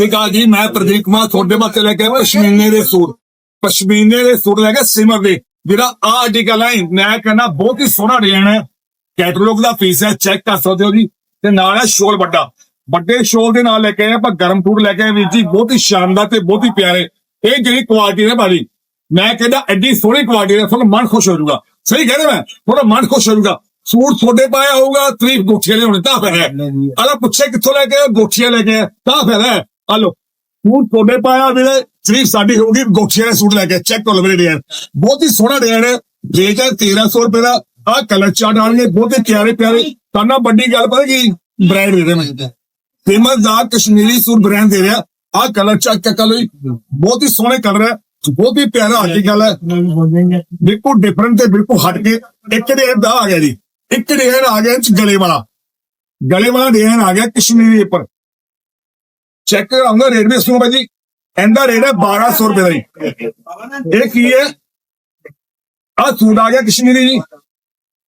ਠੀਕ ਆ ਜੀ ਮੈਂ ਪ੍ਰਦੀਪ ਕੁਮਾਰ ਤੁਹਾਡੇ ਵਾਸਤੇ ਲੈ ਕੇ ਪਸ਼ਮੀਨੇ ਦੇ ਸੂਟ। ਪਸ਼ਮੀਨੇ ਦੇ ਸੂਟ ਲੈ ਕੇ ਸਿਮਰ ਦੇ। ਜਿਹੜਾ ਆ ਆਰਟੀਕਲ ਹੈ ਮੈਂ ਕਹਿੰਦਾ ਬਹੁਤ ਹੀ ਸੋਹਣਾ ਡਿਜ਼ਾਈਨ ਹੈ। ਕੈਟਲੌਗ ਦਾ ਪੀਸ ਹੈ ਚੈੱਕ ਕਰ ਸਕਦੇ ਹੋ ਜੀ। ਤੇ ਨਾਲ ਹੈ ਸ਼ੋਲ ਵੱਡਾ। ਵੱਡੇ ਸ਼ੋਲ ਦੇ ਨਾਲ ਲੈ ਕੇ ਆਏ ਆਪਾਂ ਗਰਮ ਸੂਟ ਲੈ ਕੇ ਆਏ ਵੀਰ ਜੀ। ਬਹੁਤ ਹੀ ਸ਼ਾਨਦਾਰ ਤੇ ਬਹੁਤ ਹੀ ਪਿਆਰੇ। ਇਹ ਜਿਹੜੀ ਕੁਆਲਿਟੀ ਹੈ ਭਾਜੀ ਮੈਂ ਕਹਿੰਦਾ ਐਡੀ ਸੋਹਣੀ ਕੁਆਲਿਟੀ ਹੈ ਤੁਹਾਨੂੰ ਮਨ ਖੁਸ਼ ਹੋ ਜਾਊਗਾ। ਸਹੀ ਕਹਿੰਦਾ ਮੈਂ? ਥੋੜਾ ਮਨ ਖੁਸ਼ ਹੋ ਜਾਊਗਾ। ਸੂਟ ਤੁਹਾਡੇ ਪਾਇਆ ਹੋਊਗਾ ਤਰੀਫ ਗੁੱਠੀਆਂ ਹੋਣੇ ਤਾਂ ਫਿਰ ਹੈ। ਅਲਾ ਪੁੱਛੇ ਕਿੱਥੋਂ ਲੈ ਕੇ? ਗੋਠੀਆਂ ਲੈ ਕੇ ਤਾਂ ਫਿਰ ਹੈ। ਆ ਲੋ ਸੂਟ ਤੁਹਾਡੇ ਪਾਇਆ ਵੀਰੇ ਸਿਰਫ ਸਾਡੀ ਹੋਊਗੀ, ਗੋਠੀਆਂ ਦੇ ਸੂਟ ਲੈ ਕੇ। ਚੈੱਕ ਕਰ ਲਓ ਮੇਰੇ ਡਿਜ਼ਾਈਨ ਬਹੁਤ ਹੀ ਸੋਹਣਾ ਡਿਜ਼ਾਈਨ ਹੈ। ਰੇਟ ਹੈ 1300 ਰੁਪਏ ਦਾ। ਆ ਕਲਰ ਚਾਟ ਆਣਗੇ, ਬਹੁਤ ਹੀ ਪਿਆਰੇ ਪਿਆਰੇ। ਤਾਨਾ ਵੱਡੀ ਗੱਲ ਪਤਾ ਕੀ? ਬ੍ਰਾਂਡ ਦੇ ਰਹੇ ਮੈਂ ਫੇਮਸ ਦਾ ਕਸ਼ਮੀਰੀ ਸੂਟ ਬ੍ਰਾਂਡ ਦੇ ਰਿਹਾ। ਆ ਕਲਰ ਚੈੱਕ ਕਰ ਲਓ ਬਹੁਤ ਹੀ ਸੋਹਣੇ ਕਲਰ ਹੈ। ਬਹੁਤ ਹੀ ਪਿਆਰਾ ਆਰਟੀਕਲ ਹੈ। ਬਿਲਕੁਲ ਡਿਫਰੈਂਟ ਤੇ ਬਿਲਕੁਲ ਹਟ ਕੇ ਇੱਕ ਡਿਜ਼ਾਈਨ ਦਾ ਆ ਗਿਆ ਜੀ। ਇੱਕ ਡਿਜ਼ਾਈਨ ਆ ਗਿਆ ਗਲੇ ਵਾਲਾ। ਗਲੇ ਵਾਲਾ ਡਿਜ਼ਾਈਨ ਆ ਗਿਆ ਕਸ਼ਮੀਰੀ ਉੱਪਰ। ਚੈੱਕ ਕਰਾਉਂਗਾ ਰੇਟ ਵੀ ਸੁਣੋ ਭਾਈ ਜੀ ਇਹਦਾ ਰੇਟ ਹੈ 1200 ਰੁਪਏ ਦਾ ਜੀ ਇਹ ਕੀ ਹੈ ਆ ਸੂਟ ਆ ਗਿਆ ਕਸ਼ਮੀਰੀ ਜੀ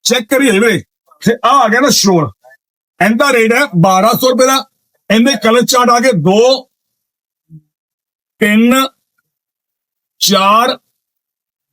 ਚੈੱਕ ਕਰੀਏ ਵੀਰੇ ਤੇ ਆ ਆ ਗਿਆ ਨਾ ਸ਼ੋਰ ਇਹਦਾ ਰੇਟ ਹੈ 1200 ਰੁਪਏ ਦਾ ਇਹਦੇ ਕਲਰ ਚਾਰਟ ਆ ਗਏ 2 3 4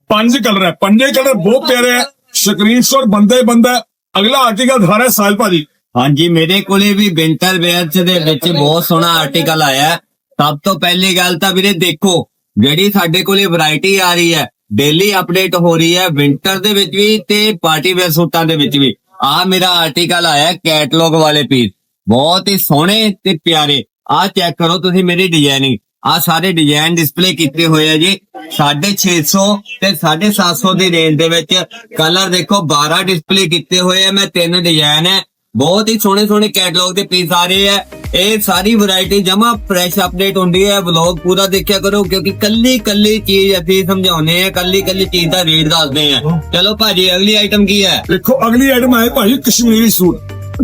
5 ਕਲਰ ਹੈ ਪੰਜੇ ਕਲਰ ਬਹੁਤ ਪਿਆਰੇ ਹੈ ਸਕਰੀਨਸ਼ਾਟ ਬੰਦਾ ਹੀ ਬੰਦਾ ਅਗਲਾ ਆਰਟੀਕਲ ਦਿਖਾ ਸਾਲ ਭਾਜੀ ਹਾਂਜੀ ਮੇਰੇ ਕੋਲੇ ਵੀ ਵਿੰਟਰ ਵੇਅਰ ਦੇ ਵਿੱਚ ਬਹੁਤ ਸੋਹਣਾ ਆਰਟੀਕਲ ਆਇਆ। ਸਭ ਤੋਂ ਪਹਿਲੀ ਗੱਲ ਤਾਂ ਵੀਰੇ ਦੇਖੋ ਜਿਹੜੀ ਸਾਡੇ ਕੋਲੇ ਵੈਰਾਈਟੀ ਆ ਰਹੀ ਹੈ ਡੇਲੀ ਅਪਡੇਟ ਹੋ ਰਹੀ ਹੈ ਵਿੰਟਰ ਦੇ ਵਿੱਚ ਵੀ ਤੇ ਪਾਰਟੀ ਵੇਅਰ ਸੂਟਾਂ ਦੇ ਵਿੱਚ ਵੀ। ਆ ਮੇਰਾ ਆਰਟੀਕਲ ਆਇਆ ਕੈਟਲੌਗ ਵਾਲੇ ਪੀਸ ਬਹੁਤ ਹੀ ਸੋਹਣੇ ਤੇ ਪਿਆਰੇ। ਆ ਚੈੱਕ ਕਰੋ ਤੁਸੀਂ ਮੇਰੀ ਡਿਜ਼ਾਈਨਿੰਗ ਆ ਸਾਰੇ ਡਿਜ਼ਾਈਨ ਡਿਸਪਲੇ ਕੀਤੇ ਹੋਏ ਆ ਜੀ। 650 ਤੇ 750 ਦੀ ਰੇਂਜ ਦੇ ਵਿੱਚ। ਕਲਰ ਦੇਖੋ 12 ਡਿਸਪਲੇ ਕੀਤੇ ਹੋਏ ਆ। ਮੈਂ ਤਿੰਨ ਡਿਜ਼ਾਈਨ ਹੈ। ਬਹੁਤ ਹੀ ਸੋਹਣੇ ਸੋਹਣੇ ਕੈਟਲੌਗ ਦੇ ਪੀਸ ਆ ਰਹੇ ਆ। ਇਹ ਸਾਰੀ ਵੈਰਾਈਟੀ ਜਮਾ ਫਰੈਸ਼ ਅਪਡੇਟ ਹੁੰਦੀ ਹੈ। ਵਲੌਗ ਪੂਰਾ ਦੇਖਿਆ ਕਰੋ ਕਿਉਂਕਿ ਕੱਲੀ ਕੱਲੀ ਚੀਜ਼ ਅਸੀਂ ਸਮਝਾਉਨੇ ਆ ਕੱਲੀ ਕੱਲੀ ਚੀਜ਼ ਦਾ ਰੇਟ ਦੱਸਦੇ ਆ ਚਲੋ ਭਾਜੀ ਅਗਲੀ ਆਈਟਮ ਕੀ ਹੈ? ਦੇਖੋ ਅਗਲੀ ਆਈਟਮ ਹੈ ਭਾਈ ਕਸ਼ਮੀਰੀ ਸੂਟ।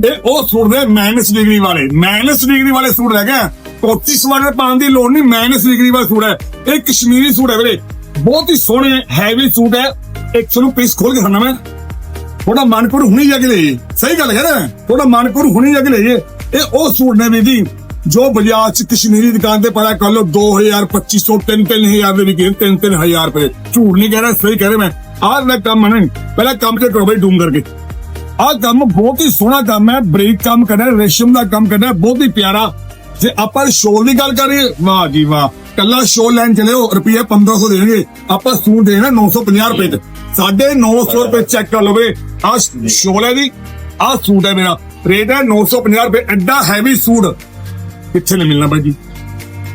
ਇਹ ਉਹ ਸੂਟ ਦੇ ਮਾਈਨਸ ਡਿਗਰੀ ਵਾਲੇ ਮਾਈਨਸ ਡਿਗਰੀ ਵਾਲੇ ਸੂਟ ਹੈਗੇ ਆ। ਕੋਟੀ ਸਵਾਰ ਪਾਉਣ ਦੀ ਲੋੜ ਨਹੀਂ ਮਾਈਨਸ ਡਿਗਰੀ ਵਾਲਾ ਸੂਟ ਹੈ। ਇਹ ਕਸ਼ਮੀਰੀ ਸੂਟ ਹੈ ਵੀਰੇ। ਬਹੁਤ ਹੀ ਸੋਹਣੇ ਹੈਵੀ ਸੂਟ ਹੈ। ਇੱਕ ਨੂੰ ਪੀਸ ਖੋਲ ਕੇ ਖਾਣਾ ਮੈਂ। ਥੋੜਾ ਮਨ ਕਰੂ ਹੁਣੀ ਜਾ ਕੇ ਲਈਏ ਸਹੀ ਗੱਲ ਹੈ ਨਾ ਥੋੜਾ ਮਨ ਹੁਣੀ ਜਾ ਕੇ ਲਈਏ ਇਹ ਉਹ ਸੂਟ ਨੇ ਵੀਰ ਜੋ ਬਾਜ਼ਾਰ ਚ ਕਸ਼ਮੀਰੀ ਦੁਕਾਨ ਤੇ ਪਤਾ ਕਰ ਲਓ 2000 2500 3000 ਦੇ ਵਿਕੇ 3000 ਰੁਪਏ। ਝੂਠ ਨਹੀਂ ਕਹਿ ਰਿਹਾ, ਸਹੀ ਕਹਿ ਰਿਹਾ ਮੈਂ। ਆਹ ਦਾ ਕੰਮ ਹੈ ਪਹਿਲਾਂ ਕੰਮ ਤੇ ਕਰੋ ਬਈ, ਡੂਮ ਕਰਕੇ। ਆਹ ਕੰਮ ਬਹੁਤ ਹੀ ਸੋਹਣਾ ਕੰਮ ਹੈ। ਬ੍ਰੇਕ ਕੰਮ ਕਰਨਾ, ਰੇਸ਼ਮ ਦਾ ਕੰਮ ਕਰਨਾ, ਬਹੁਤ ਹੀ ਪਿਆਰਾ। ਜੇ ਆਪਾਂ ਸ਼ੋਲ ਦੀ ਗੱਲ ਕਰੀਏ, ਵਾਹ ਜੀ ਵਾਹ, ਕੱਲਾ ਸ਼ੋਲ ਲੈਣ ਚਲੇ ਹੋ ਰੁਪਏ 1500 ਦੇਣਗੇ। ਆਪਾਂ ਸੂਟ ਦੇਣਾ 950 ਰੁਪਏ ਤੇ। ਸਾਢੇ 900 ਰੁਪਏ ਚੈੱਕ ਕਰ ਲਵੇ ਆਹ ਸ਼ੋਲ ਹੈ ਜੀ ਆਹ ਸੂਟ ਹੈ ਮੇਰਾ। ਰੇਟ ਹੈ 950 ਰੁਪਏ, ਐਡਾ ਹੈਵੀ ਸੂਟ। ਕਿੱਥੇ ਨਹੀਂ ਮਿਲਣਾ ਬਾਈ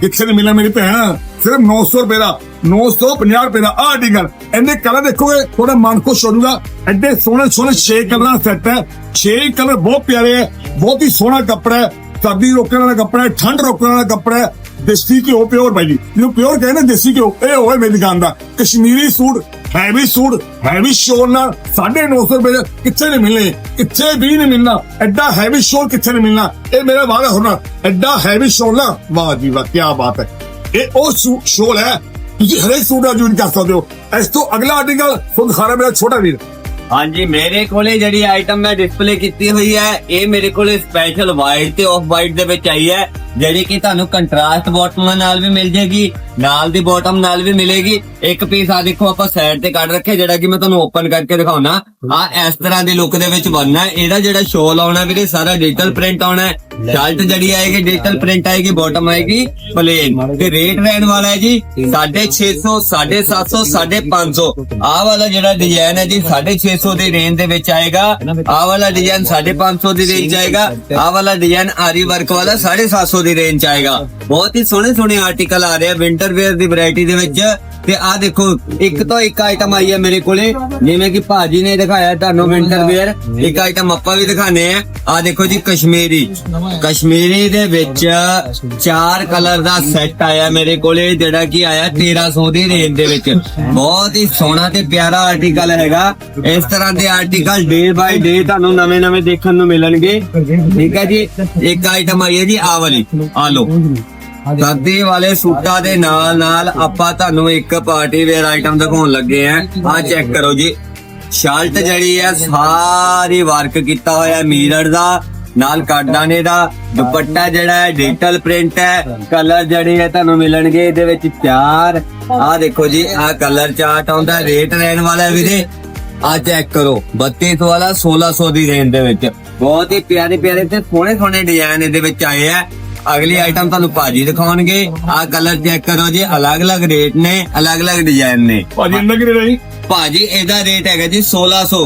ਕਿੱਥੇ ਨਹੀਂ ਮਿਲਣਾ ਮੇਰੀ ਭੈਣ? ਸਿਰਫ 900 ਰੁਪਏ ਦਾ 950 ਰੁਪਏ ਦਾ, ਆਹ ਆਰਟੀਕਲ ਇਹਦੇ ਕਲਰ ਦੇਖੋਗੇ ਥੋੜਾ ਮਨ ਖੁਸ਼ ਹੋ ਜਾਊਗਾ। ਐਡੇ ਸੋਹਣੇ ਸੋਹਣੇ 6 ਕਲਰਾਂ ਦਾ ਸੈੱਟ ਹੈ। 6 ਕਲਰ ਬਹੁਤ ਪਿਆਰੇ ਹੈ, ਬਹੁਤ ਹੀ ਸੋਹਣਾ ਕੱਪੜਾ ਹੈ। ਸਰਦੀ ਰੋਕਣ ਵਾਲਾ ਕੱਪੜਾ ਹੈ, ਠੰਡ ਰੋਕਣ ਵਾਲਾ ਕੱਪੜਾ ਹੈ। ਦੇਸੀ ਘਿਓ ਪਿਓਰ ਬਾਈ ਜੀ। ਜਿਹਨੂੰ ਪਿਓਰ ਕਹਿੰਦੇ ਦੇਸੀ ਘਿਓ। ਇਹ ਹੋਵੇ ਮੇਰੀ ਦੁਕਾਨ ਦਾ। Kashmiri suit, heavy suit, heavy shawl ਨਾਲ 950 ਰੁਪਏ ਦੇ ਕਿੱਥੇ ਨਹੀਂ ਮਿਲਣੇ? ਕਿੱਥੇ ਵੀ ਨਹੀਂ ਮਿਲਣਾ। ਐਡਾ ਹੈਵੀ ਸ਼ੋਰ ਕਿੱਥੇ ਨਹੀਂ ਮਿਲਣਾ? ਇਹ ਮੇਰਾ ਵਾਅਦਾ ਹੋਣਾ ਐਡਾ ਹੈਵੀ ਸ਼ੋਰ ਨਾ, ਵਾਹ ਜੀ ਵਾਹ ਕੀ ਬਾਤ ਹੈ। ਇਹ ਉਹ ਸ਼ੋਰ ਹੈ। ਤੁਸੀਂ ਹਰੇਕ ਸੂਟ ਦਾ ਯੂਜ਼ ਕਰ ਸਕਦੇ ਹੋ। ਇਸ ਤੋਂ ਅਗਲਾ ਆਰਟੀਕਲ ਤੁਹਾਨੂੰ ਦਿਖਾ ਮੇਰਾ ਛੋਟਾ ਵੀਰ। ਹਾਂਜੀ, ਮੇਰੇ ਕੋਲੇ ਜਿਹੜੀ ਆਈਟਮ ਮੈਂ ਡਿਸਪਲੇ ਕੀਤੀ ਹੋਈ ਹੈ, ਇਹ ਮੇਰੇ ਕੋਲੇ ਸਪੈਸ਼ਲ ਵਾਈਟ ਤੇ ਆਫ ਵਾਈਟ ਦੇ ਵਿੱਚ ਆਈ ਹੈ, ਜਿਹੜੀ ਕਿ ਤੁਹਾਨੂੰ ਕੰਟਰਾਸਟ ਬਾਟਮ ਨਾਲ ਵੀ ਮਿਲ ਜੇਗੀ ਨਾਲ ਦੀ ਬਾਟਮ ਨਾਲ ਵੀ ਮਿਲੇਗੀ। ਇੱਕ ਪੀਸ ਆ ਦੇਖੋ ਆਪਾਂ ਸਾਈਡ ਤੇ ਕੱਢ ਰੱਖਿਆ, ਜਿਹੜਾ ਕਿ ਮੈਂ ਤੁਹਾਨੂੰ ਓਪਨ ਕਰਕੇ ਦਿਖਾਉਣਾ। ਆ ਇਸ ਤਰ੍ਹਾਂ ਦੀ ਲੁੱਕ ਦੇ ਵਿੱਚ ਬਣਨਾ ਇਹਦਾ ਜਿਹੜਾ ਸ਼ੋਲ ਆਉਣਾ ਵੀਰੇ, ਸਾਰਾ ਡਿਜੀਟਲ ਪ੍ਰਿੰਟ ਆਉਣਾ ਸ਼ਰਟ ਜਿਹੜੀ ਆਏਗੀ ਡਿਜੀਟਲ ਪ੍ਰਿੰਟ ਆਏਗੀ ਬਾਟਮ ਆਏਗੀ। ਪਲੇਨ ਤੇ ਰੇਟ ਰਹਿਣ ਵਾਲਾ ਹੈ ਜੀ 650 750 550 ਆਹ ਵਾਲਾ ਜਿਹੜਾ ਡਿਜ਼ਾਈਨ ਹੈ ਜੀ 650 ਦੀ ਰੇਂਜ ਦੇ ਵਿੱਚ ਆਏਗਾ। ਆਹ ਵਾਲਾ ਡਿਜ਼ਾਈਨ 550 ਦੀ ਰੇਂਜ ਆਏਗਾ। ਆਹ ਵਾਲਾ ਡਿਜ਼ਾਈਨ ਆਰੀ ਵਰਕ ਵਾਲਾ 750 ਦੀ ਰੇਂਜ ਆਏਗਾ। ਬਹੁਤ ਹੀ ਸੋਹਣੇ ਸੋਹਣੇ ਆਰਟੀਕਲ ਆ ਰਹੇ ਆ ਵਿੰਟਰ ਵੇਅਰ ਦੀ ਵੈਰਾਈਟੀ ਦੇ ਵਿੱਚ। ਤੇ ਆ ਦੇਖੋ ਇੱਕ ਤੋਂ ਇੱਕ ਆਈਟਮ ਆਈ ਹੈ ਮੇਰੇ ਕੋਲੇ। ਜਿਵੇਂ ਕਿ ਭਾਜੀ ਨੇ ਦਿਖਾਇਆ ਤੁਹਾਨੂੰ ਵਿੰਟਰ ਵੇਅਰ ਇੱਕ ਆਈਟਮ ਆਪਾਂ ਵੀ ਦਿਖਾਣੇ ਆ ਆ ਦੇਖੋ ਜੀ ਕਸ਼ਮੀਰੀ। ਕਸ਼ਮੀਰੀ ਦੇ ਵਿੱਚ ਚਾਰ ਕਲਰ ਦਾ ਸੈੱਟ ਆਇਆ ਮੇਰੇ ਕੋਲੇ ਜਿਹੜਾ ਕਿ ਆਇਆ 1300 ਦੀ ਰੇਂਜ ਦੇ ਵਿੱਚ। ਬਹੁਤ ਹੀ ਸੋਹਣਾ ਤੇ ਪਿਆਰਾ ਆਰਟੀਕਲ ਹੈਗਾ। ਇਸ ਤਰ੍ਹਾਂ ਦੇ ਆਰਟੀਕਲ ਡੇ ਬਾਈ ਡੇ ਤੁਹਾਨੂੰ ਨਵੇਂ ਨਵੇਂ ਦੇਖਣ ਨੂੰ ਮਿਲਣਗੇ। ਠੀਕ ਹੈ ਜੀ ਇੱਕ ਆਈਟਮ ਆਈ ਹੈ ਜੀ ਆ ਵਾਲੀ। ਆ ਲਓ। ਸਰਦੀ ਵਾਲੇ ਸੂਟਾਂ ਦੇ ਨਾਲ ਨਾਲ ਆਪਾਂ ਤੁਹਾਨੂੰ ਇੱਕ ਪਾਰਟੀ ਵੇਅਰ ਆਈਟਮ ਦਿਖਾਉਣ ਲੱਗੇ ਆ ਆ ਚੈੱਕ ਕਰੋ ਜੀ। ਸ਼ਰਟ ਜਿਹੜੀ ਹੈ, ਸਾਰੀ ਵਰਕ ਕੀਤਾ ਹੋਇਆ ਮੀਰਰ ਦਾ, ਨਾਲ ਕਾਰਡਾਨੇ ਦਾ, ਦੁਪੱਟਾ ਜਿਹੜਾ ਹੈ ਡਿਜੀਟਲ ਪ੍ਰਿੰਟ ਹੈ ਕਲਰ ਜਿਹੜੇ ਹੈ ਤੁਹਾਨੂੰ ਮਿਲਣਗੇ ਇਹਦੇ ਵਿੱਚ ਚਾਰ। ਆਹ ਦੇਖੋ ਜੀ, ਆਹ ਕਲਰ ਚਾਰਟ ਆਉਂਦਾ ਰੇਟ ਰਹਿਣ ਵਾਲਾ ਵੀਰੇ। ਆ ਚੈੱਕ ਕਰੋ 3200 ਵਾਲਾ 1600 ਦੀ ਰੇਂਜ ਦੇ ਵਿੱਚ। ਬਹੁਤ ਹੀ ਪਿਆਰੇ ਪਿਆਰੇ ਤੇ ਸੋਹਣੇ ਸੋਹਣੇ ਡਿਜ਼ਾਈਨ ਇਹਦੇ ਵਿੱਚ ਆਏ ਆ। ਅਗਲੀ ਆਈਟਮ ਤੁਹਾਨੂੰ ਭਾਜੀ ਦਿਖਾਉਣਗੇ। ਆਹ ਕਲਰ ਚੈੱਕ ਕਰੋ ਜੀ ਅਲੱਗ-ਅਲੱਗ ਰੇਟ ਨੇ ਅਲੱਗ-ਅਲੱਗ ਡਿਜ਼ਾਈਨ ਨੇ। ਭਾਜੀ ਇੰਨਾ ਕਿਰੇ ਰਹੀ ਭਾਜੀ ਇਹਦਾ ਰੇਟ ਹੈਗਾ ਜੀ 1600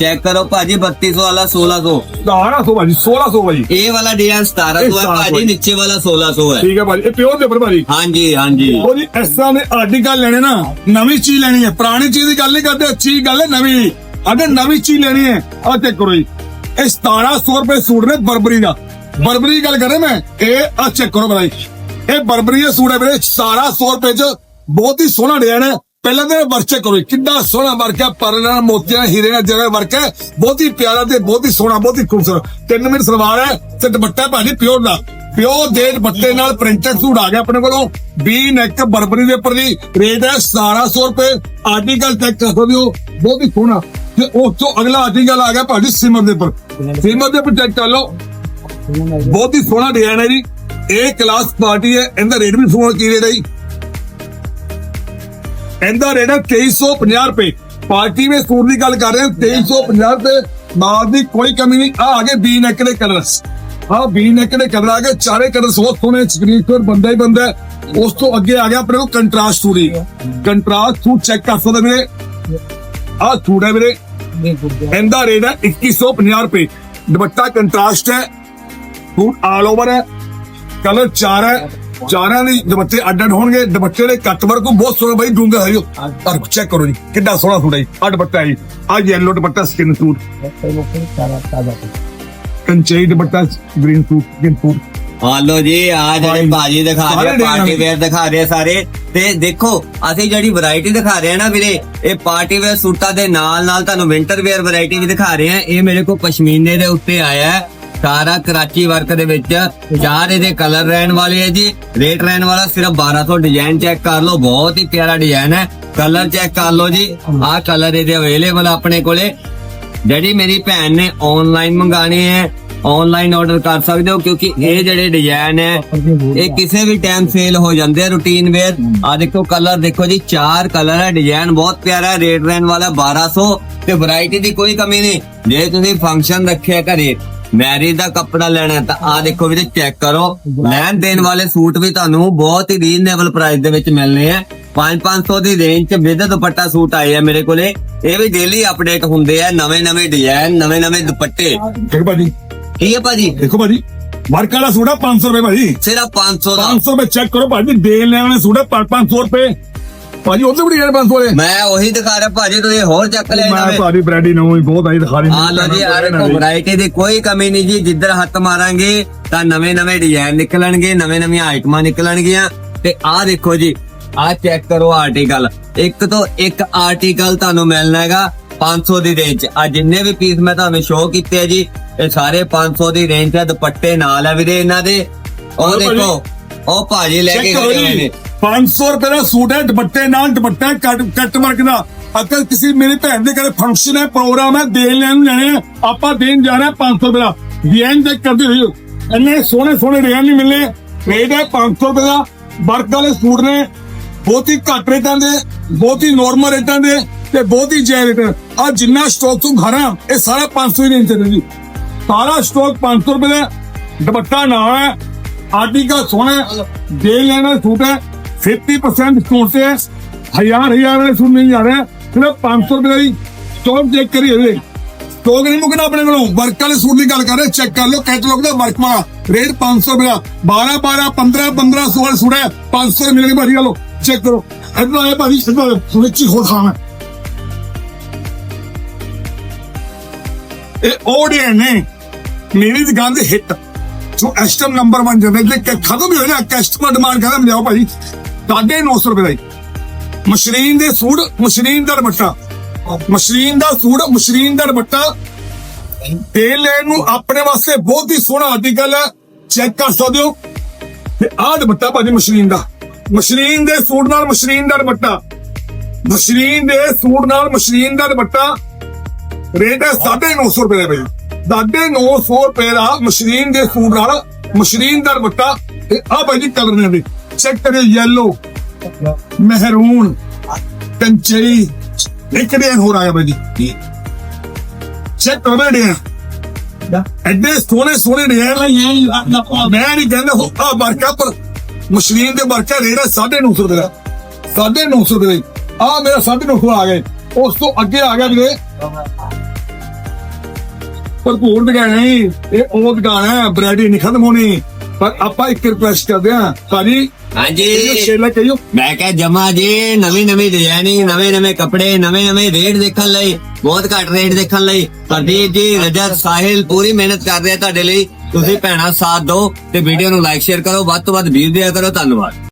ਚੈੱਕ ਕਰੋ ਭਾਜੀ 3200 ਵਾਲਾ 1600 1200 ਭਾਜੀ 1600 ਭਾਜੀ। ਇਹ ਵਾਲਾ ਡਿਜ਼ਾਈਨ 1700 ਹੈ 1700 ਭਾਜੀ ਨੀਚੇ ਵਾਲਾ 1600 ਹੈ। ਠੀਕ ਹੈ ਭਾਜੀ ਇਹ ਪਿਓਰ ਦੇ ਉੱਪਰ ਭਾਜੀ। ਹਾਂਜੀ ਹਾਂਜੀ। ਉਹ ਜੀ ਇਸ ਤਰ੍ਹਾਂ ਦੇ ਆਰਟੀਕਲ ਲੈਣੇ ਨਾ ਨਵੀਂ ਚੀਜ਼ ਲੈਣੀ ਹੈ। ਪੁਰਾਣੀ ਚੀਜ਼ ਦੀ ਗੱਲ ਨਹੀਂ ਕਰਦੇ ਅੱਛੀ ਗੱਲ ਹੈ ਨਵੀਂ। ਅਗਰ ਨਵੀਂ ਚੀਜ਼ ਲੈਣੀ ਹੈ ਆ ਚੈੱਕ ਕਰੋ ਜੀ। ਇਹ 1700 ਰੁਪਏ ਸੂਟ ਨੇ ਬਰਬਰੀ ਦਾ। ਬਰਬਰੀ ਦੀ ਗੱਲ ਕਰੇ ਮੈਂ, ਇਹ ਆ ਚੈੱਕ ਕਰੋ ਭਾਈ ਇਹ ਬਰਬਰੀ ਦਾ ਸੂਟ ਹੈ ਵੀਰੇ 1700 ਰੁਪਏ ਚ, ਬਹੁਤ ਹੀ ਸੋਹਣਾ ਡਿਜ਼ਾਈਨ ਹੈ। ਪਹਿਲਾਂ ਤਾਂ ਵਰਕ ਕਰੋ ਕਿੰਨਾ ਸੋਹਣਾ ਵਰਕ ਹੈ, ਪਰਲ ਨਾਲ ਮੋਤੀਆਂ, ਹੀਰੇ ਨਾਲ ਜਿਹੜਾ ਵਰਕ ਹੈ, ਬਹੁਤ ਹੀ ਪਿਆਰਾ ਤੇ ਬਹੁਤ ਹੀ ਸੋਹਣਾ, ਬਹੁਤ ਹੀ ਖੂਬਸੂਰਤ। ਤਿੰਨ ਮੀਟਰ ਸਲਵਾਰ ਹੈ ਤੇ ਦੁਪੱਟਾ ਭਾਜੀ ਪਿਓਰ ਦਾ। ਪਿਓਰ ਦੇ ਦੁਪੱਟੇ ਨਾਲ ਪ੍ਰਿੰਟਡ ਸੂਟ ਆ ਗਿਆ ਆਪਣੇ ਕੋਲੋਂ। 20 ਨੈਕ ਬਰਬਰੀ ਦੇ ਉੱਪਰ ਦੀ ਰੇਟ ਹੈ 1700 ਰੁਪਏ। ਆਰਟੀਕਲ ਚੈੱਕ ਕਰ ਸਕਦੇ ਹੋ, ਬਹੁਤ ਹੀ ਸੋਹਣਾ। ਤੇ ਉਸ ਤੋਂ ਅਗਲਾ ਆਰਟੀਕਲ ਆ ਗਿਆ ਭਾਜੀ ਸਿਮਰ ਦੇ ਉੱਪਰ। ਸਿਮਰ ਦੇ ਉੱਪਰ ਚੈੱਕ ਕਰ ਲਓ। ਬਹੁਤ ਹੀ ਸੋਹਣਾ ਡਿਜ਼ਾਈਨ ਹੈ ਜੀ। ਇਹ ਕਲਾਸ ਪਾਰਟੀ ਹੈ। ਇਹਦਾ ਰੇਟ ਵੀ ਸੋਹਣਾ ਕੀ ਰੇਟ ਹੈ ਜੀ? ਇਹਦਾ ਰੇਟ ਹੈ 2350 ਰੁਪਏ। ਪਾਰਟੀ ਵਿੱਚ ਸੂਟ ਦੀ ਗੱਲ ਕਰ ਰਹੇ ਹਾਂ 2350 ਰੁਪਏ। ਮਾਲ ਦੀ ਕੋਈ ਕਮੀ ਨਹੀਂ। ਆ ਆਗੇ ਬੀ ਨੈਕ ਦੇ ਕਲਰਸ ਆ ਬੀ ਨੈਕ ਦੇ ਕਲਰ ਆ ਗਏ। ਚਾਰੇ ਕਲਰ ਬਹੁਤ ਸੋਹਣੇ। ਸਕਰੀਨਸ਼ਾਟ ਬੰਦਾ ਹੀ ਬੰਦਾ। ਉਸ ਤੋਂ ਅੱਗੇ ਆ ਗਿਆ ਆਪਣੇ ਕੋਲ ਕੰਟਰਾਸਟ ਸੂਟ ਹੀ ਕੰਟਰਾਸਟ ਸੂਟ ਚੈੱਕ ਕਰ ਸਕਦੇ ਵੀਰੇ। ਆ ਹੈ ਵੀਰੇ। ਇਹਦਾ ਰੇਟ ਹੈ 2150 ਰੁਪਏ। ਦੁਪੱਟਾ ਕੰਟਰਾਸਟ ਹੈ। ਸੂਟ ਆਲ ਓਵਰ ਹੈ। ਕਲਰ ਚਾਰ ਹੈ। ਚਾਰਾਂ ਦੀ ਦੁਪੱਟੇ ਅੱਡ ਅੱਡ ਹੋਣਗੇ। ਦੁਪੱਟੇ ਦੇ ਕੱਟ ਵਰਕ ਬਹੁਤ ਸੋਹਣਾ ਬਾਈ ਡੂੰਗਾ ਹੈ ਪਰ ਚੈੱਕ ਕਰੋ ਜੀ ਕਿੰਨਾ ਸੋਹਣਾ ਸੂਟ ਹੈ ਆ ਦੁਪੱਟਾ ਹੈ ਆ ਯੈਲੋ ਦੁਪੱਟਾ ਸਕਿਨ ਸੂਟ ਕੰਚੇ ਦੁਪੱਟਾ ਗ੍ਰੀਨ ਸੂਟ ਸਕਿਨ ਸੂਟ ਆ ਲੋ ਜੀ ਆ ਜਿਹੜੇ ਭਾਜੀ ਦਿਖਾ ਰਹੇ ਪਾਰਟੀ ਵੇਅਰ ਦਿਖਾ ਰਹੇ ਸਾਰੇ। ਤੇ ਦੇਖੋ ਅਸੀਂ ਜਿਹੜੀ ਵੈਰਾਈਟੀ ਦਿਖਾ ਰਹੇ ਹਾਂ ਨਾ ਵੀਰੇ ਇਹ ਪਾਰਟੀ ਵੇਅਰ ਸੂਟਾਂ ਦੇ ਨਾਲ ਨਾਲ ਤੁਹਾਨੂੰ ਵਿੰਟਰ ਵੇਅਰ ਵੈਰਾਈਟੀ ਵੀ ਦਿਖਾ ਰਹੇ ਹਾਂ ਇਹ ਮੇਰੇ ਕੋਲ ਪਸ਼ਮੀਨੇ ਦੇ ਉੱਤੇ ਆਇਆ ਹੈ। ਸਾਰਾ ਕਰਾਚੀ ਵਰਕ ਦੇ ਵਿੱਚ ਚਾਰ ਇਹਦੇ ਕਲਰ ਰਹਿਣ ਵਾਲੇ ਹੈ ਜੀ। ਰੇਟ ਰਹਿਣ ਵਾਲਾ ਸਿਰਫ 1200 ਡਿਜ਼ਾਈਨ ਚੈੱਕ ਕਰ ਲਓ, ਬਹੁਤ ਹੀ ਪਿਆਰਾ ਡਿਜ਼ਾਈਨ ਹੈ। ਕਲਰ ਚੈੱਕ ਕਰ ਲਓ ਜੀ। ਆਹ ਕਲਰ ਇਹਦੇ ਅਵੇਲੇਬਲ ਆਪਣੇ ਕੋਲੇ। ਜਿਹੜੀ ਮੇਰੀ ਭੈਣ ਨੇ ਆਨਲਾਈਨ ਮੰਗਾਣੇ ਹੈ ਆਨਲਾਈਨ ਆਰਡਰ ਕਰ ਸਕਦੇ ਹੋ, ਕਿਉਂਕਿ ਇਹ ਜਿਹੜੇ ਡਿਜ਼ਾਈਨ ਹੈ, ਇਹ ਕਿਸੇ ਵੀ ਟਾਈਮ ਸੇਲ ਹੋ ਜਾਂਦੇ ਆ ਰੂਟੀਨ ਵੇਅਰ ਆ ਦੇਖੋ ਕਲਰ ਦੇਖੋ ਜੀ, ਚਾਰ ਕਲਰ ਹੈ ਡਿਜ਼ਾਈਨ ਬਹੁਤ ਪਿਆਰਾ ਹੈ ਰੇਟ ਰਹਿਣ ਵਾਲਾ 1200 ਤੇ ਵੈਰਾਈਟੀ ਦੀ ਕੋਈ ਕਮੀ ਨਹੀਂ। ਜੇ ਤੁਸੀਂ ਫੰਕਸ਼ਨ ਰੱਖਿਆ ਘਰੇ ਮੈਰਿਜ ਦਾ ਕੱਪੜਾ ਲੈਣਾ ਤਾਂ ਆ ਦੇਖੋ ਵੀਰੇ ਚੈੱਕ ਕਰੋ। ਲੈਣ ਦੇਣ ਵਾਲੇ ਸੂਟ ਵੀ ਤੁਹਾਨੂੰ ਬਹੁਤ ਹੀ ਰੀਜ਼ਨੇਬਲ ਪ੍ਰਾਈਸ ਦੇ ਵਿੱਚ ਮਿਲਨੇ ਆ। 5-500 ਦੀ ਰੇਂਜ ਚ ਵਿਦ ਦੁਪੱਟਾ ਸੂਟ ਆਏ ਆ ਮੇਰੇ ਕੋਲੇ। ਇਹ ਵੀ ਡੇਲੀ ਅਪਡੇਟ ਹੁੰਦੇ ਆ ਨਵੇਂ ਨਵੇਂ ਡਿਜ਼ਾਈਨ ਨਵੇਂ ਨਵੇਂ ਦੁਪੱਟੇ। ਠੀਕ ਭਾਜੀ। ਠੀਕ ਹੈ ਭਾਜੀ? ਦੇਖੋ ਭਾਜੀ ਵਰਕ ਵਾਲਾ ਸੂਟ ਹੈ 500 ਰੁਪਏ ਭਾਜੀ। ਸਿਰਫ 500 ਦਾ। 500 ਰੁਪਏ ਚੈੱਕ ਕਰੋ ਭਾਜੀ ਦੇਣ ਲੈਣ ਵਾਲੇ ਸੂਟ ਹੈ 500 ਰੁਪਏ। ਭਾਜੀ ਉਹਦੇ ਵੀ ਯਾਰ 500 ਵਾਲੇ? ਮੈਂ ਉਹੀ ਦਿਖਾ ਰਿਹਾ ਭਾਜੀ ਤੁਸੀਂ ਹੋਰ ਚੱਕ ਲਿਆ ਮੈਂ ਤੁਹਾਡੀ ਬ੍ਰੈਡੀ ਨੂੰ ਵੀ ਬਹੁਤ ਆਈ ਦਿਖਾ ਰਹੀ ਆ ਲੋ ਜੀ ਆ ਦੇਖੋ ਵੈਰਾਈਟੀ ਦੀ ਕੋਈ ਕਮੀ ਨਹੀਂ ਜੀ ਜਿੱਧਰ ਹੱਥ ਮਾਰਾਂਗੇ ਤਾਂ ਨਵੇਂ ਨਵੇਂ ਡਿਜ਼ਾਈਨ ਨਿਕਲਣਗੇ ਨਵੇਂ ਨਵੀਆਂ ਆਈਟਮਾਂ ਨਿਕਲਣਗੀਆਂ। ਤੇ ਆਹ ਦੇਖੋ ਜੀ ਆਹ ਚੈੱਕ ਕਰੋ ਆਰਟੀਕਲ ਇੱਕ ਤੋਂ ਇੱਕ ਆਰਟੀਕਲ ਤੁਹਾਨੂੰ ਮਿਲਣਾ ਹੈਗਾ 500 ਦੀ ਰੇਂਜ ਚ ਆ ਜਿੰਨੇ ਵੀ ਪੀਸ ਮੈਂ ਤੁਹਾਨੂੰ ਸ਼ੋਅ ਕੀਤੇ ਆ ਜੀ ਇਹ ਸਾਰੇ 500 ਦੀ ਰੇਂਜ ਤੇ ਦੁਪੱਟੇ ਨਾਲ ਆ ਵੀਰੇ ਇਹਨਾਂ ਦੇ। ਉਹ। ਦੇਖੋ ਉਹ ਭਾਜੀ ਲੈ ਕੇ ਗਏ ਨੇ। 500 ਰੁਪਏ ਦਾ ਸੂਟ ਹੈ ਦੁਪੱਟੇ ਨਾਲ ਦੁਪੱਟਾ ਕੱਟ ਕੱਟ ਵਰਕ ਦਾ। ਅਗਰ ਕਿਸੇ ਮੇਰੀ ਭੈਣ ਦੇ ਘਰੇ ਫੰਕਸ਼ਨ ਹੈ ਪ੍ਰੋਗਰਾਮ ਹੈ ਦੇਣ ਲੈਣ ਨੂੰ ਲੈਣੇ ਆਪਾਂ ਦੇਣ ਜਾ ਰਹੇ 500 ਰੁਪਏ ਦਾ। ਡਿਜ਼ਾਈਨ ਚੈੱਕ ਕਰਦੇ ਹੋਏ ਇੰਨੇ ਸੋਹਣੇ ਸੋਹਣੇ ਡਿਜ਼ਾਈਨ ਨਹੀਂ ਮਿਲਨੇ ਰੇਟ ਹੈ 500 ਰੁਪਏ ਦਾ ਵਰਕ ਵਾਲੇ ਸੂਟ ਨੇ। ਬਹੁਤ ਹੀ ਘੱਟ ਰੇਟਾਂ ਦੇ ਬਹੁਤ ਹੀ ਨੋਰਮਲ ਰੇਟਾਂ ਦੇ ਤੇ ਬਹੁਤ ਹੀ ਜੈ ਰੇਟ। ਆ ਜਿੰਨਾ ਸਟਾਕ ਤੂੰ ਘਰਾਂ ਇਹ ਸਾਰਾ 500 ਹੀ ਰੇਂਜ ਚੱਲਦਾ ਜੀ ਸਾਰਾ ਸਟਾਕ 500 ਰੁਪਏ ਦਾ ਦੁਪੱਟਾ ਨਾਲ ਹੈ। ਆਰਟੀਕਲ ਸੋਹਣਾ ਹੈ, ਦੇ ਲੈਣਾ ਸੂਟ ਹੈ। 50% ਸੂਟ ਤੇ ਹੈ। ਹਜ਼ਾਰ ਹਜ਼ਾਰ ਵਾਲੇ ਸੂਟ ਨਹੀਂ ਆ ਰਹੇ। ਸਿਰਫ 500 ਰੁਪਏ ਦਾ ਹੀ ਸਟਾਕ ਚੈੱਕ ਕਰੀ ਹੋਵੇ ਸਟਾਕ ਨਹੀਂ ਮੁਕਣਾ ਆਪਣੇ ਕੋਲੋਂ। ਵਰਕ ਵਾਲੇ ਸੂਟ ਦੀ ਗੱਲ ਕਰ ਰਹੇ। ਚੈੱਕ ਕਰ ਲਓ। ਕੈਟਲੌਗ ਦਾ ਵਰਕ ਵਾਲਾ। ਰੇਟ 500 ਰੁਪਏ 12 12 15 15 16 ਸੂਟ ਹੈ। 500 ਮਿਲੇਗਾ ਭਾਜੀ ਲਓ ਚੈੱਕ ਕਰੋ। ਇਦਾਂ ਹੈ ਭਾਜੀ। ਇਦਾਂ ਹੋ ਖਾਣਾ ਇਹ ਓਡੀਐਨ ਨੇ ਮੇਰੀ ਦੁਕਾਨ ਦੇ ਹਿੱਟ ਜੋ ਐਸਟਮ ਨੰਬਰ 1 ਜਨਰਲ ਤੇ ਖਤਮ ਹੀ ਹੋ ਜਾ ਕਸਟਮਰ ਡਿਮਾਂਡ ਕਰਦਾ ਲਿਆਓ ਭਾਜੀ। 950 ਰੁਪਏ ਦਾ ਜੀ ਮਸ਼ਰੀਨ ਦੇ ਸੂਟ, ਮਸ਼ਰੀਨ ਦਾ ਦੁਪੱਟਾ। ਮਸ਼ਰੀਨ ਦਾ ਸੂਟ, ਮਸ਼ਰੀਨ ਦਾ ਦੁਪੱਟਾ। ਤੇਲ ਲੈਣ ਨੂੰ ਆਪਣੇ ਵਾਸਤੇ ਬਹੁਤ ਹੀ ਸੋਹਣਾ ਆਰਟੀਕਲ ਹੈ। ਚੈੱਕ ਕਰ ਸਕਦੇ ਹੋ। ਤੇ ਆਹ ਦੁਪੱਟਾ ਭਾਜੀ ਮਸ਼ਰੀਨ ਦਾ। ਮਸ਼ਰੀਨ ਦੇ ਸੂਟ ਨਾਲ ਮਸ਼ਰੀਨ ਦਾ ਦੁਪੱਟਾ। ਮਸ਼ਰੀਨ ਦੇ ਸੂਟ ਨਾਲ ਮਸ਼ਰੀਨ ਦਾ ਦੁਪੱਟਾ। ਰੇਟ ਹੈ 950 ਰੁਪਏ ਦਾ ਭਾਈ 950 ਰੁਪਏ ਦਾ ਮਸ਼ਰੀਨ ਦੇ ਸੂਟ ਨਾਲ ਮਸ਼ਰੀਨ ਦਾ ਦੁਪੱਟਾ। ਤੇ ਆਹ ਭਾਜੀ ਕਲਰ ਨੇ ਦੇ ਚੈੱਕ ਕਰਿਓ ਮਹਿਰੂਨ, ਕੰਚਈ ਇੱਕ ਡਿਜ਼ਾਈਨ ਹੋਰ ਆਇਆ ਚੈੱਕ ਕਰੋ ਨਾ। ਐਡੇ ਸੋਹਣੇ ਸੋਹਣੇ ਡਿਜ਼ਾਈਨ ਮੈਂ ਨਹੀਂ ਕਹਿੰਦਾ ਆ ਵਰਕਾ, ਪਰ ਮਸ਼ੀਨ ਦੇ ਵਰਕਾ ਰੇਟ 950 ਰੁਪਏ ਦਾ। 950 ਰੁਪਏ ਆ ਮੇਰਾ 950 ਆ ਗਏ। ਉਸ ਤੋਂ ਅੱਗੇ ਆ ਗਿਆ ਵੀਰੇ। ਭਰਪੂਰ ਦੁਕਾਨ ਹੈ ਇਹ ਉਹ ਦੁਕਾਨ ਹੈ, ਬ੍ਰੈਡੀ ਨਹੀਂ ਖਤਮ ਹੋਣੀ। ਪਰ ਆਪਾਂ ਇੱਕ ਰਿਕੁਐਸਟ ਕਰਦੇ ਹਾਂ। ਭਾਜੀ ਹਾਂਜੀ। ਸ਼ੇਲਾ ਕਹੀਓ ਮੈਂ ਕਿਹਾ ਜਮਾ ਜੀ ਨਵੀਂ ਨਵੀਂ ਡਿਜ਼ਾਈਨਿੰਗ ਨਵੇਂ ਨਵੇਂ ਕੱਪੜੇ ਨਵੇਂ ਨਵੇਂ ਰੇਟ ਦੇਖਣ ਲਈ ਬਹੁਤ ਘੱਟ ਰੇਟ ਦੇਖਣ ਲਈ। ਪ੍ਰਦੀਪ ਜੀ ਰਜਤ ਸਾਹਿਲ ਪੂਰੀ ਮਿਹਨਤ ਕਰ ਰਹੇ ਆ ਤੁਹਾਡੇ ਲਈ। ਤੁਸੀਂ ਭੈਣਾ ਸਾਥ ਦਿਓ ਤੇ ਵੀਡੀਓ ਨੂੰ ਲਾਈਕ ਸ਼ੇਅਰ ਕਰੋ। ਵੱਧ ਤੋਂ ਵੱਧ ਵੀਊ ਦਿਆ ਕਰੋ। ਧੰਨਵਾਦ।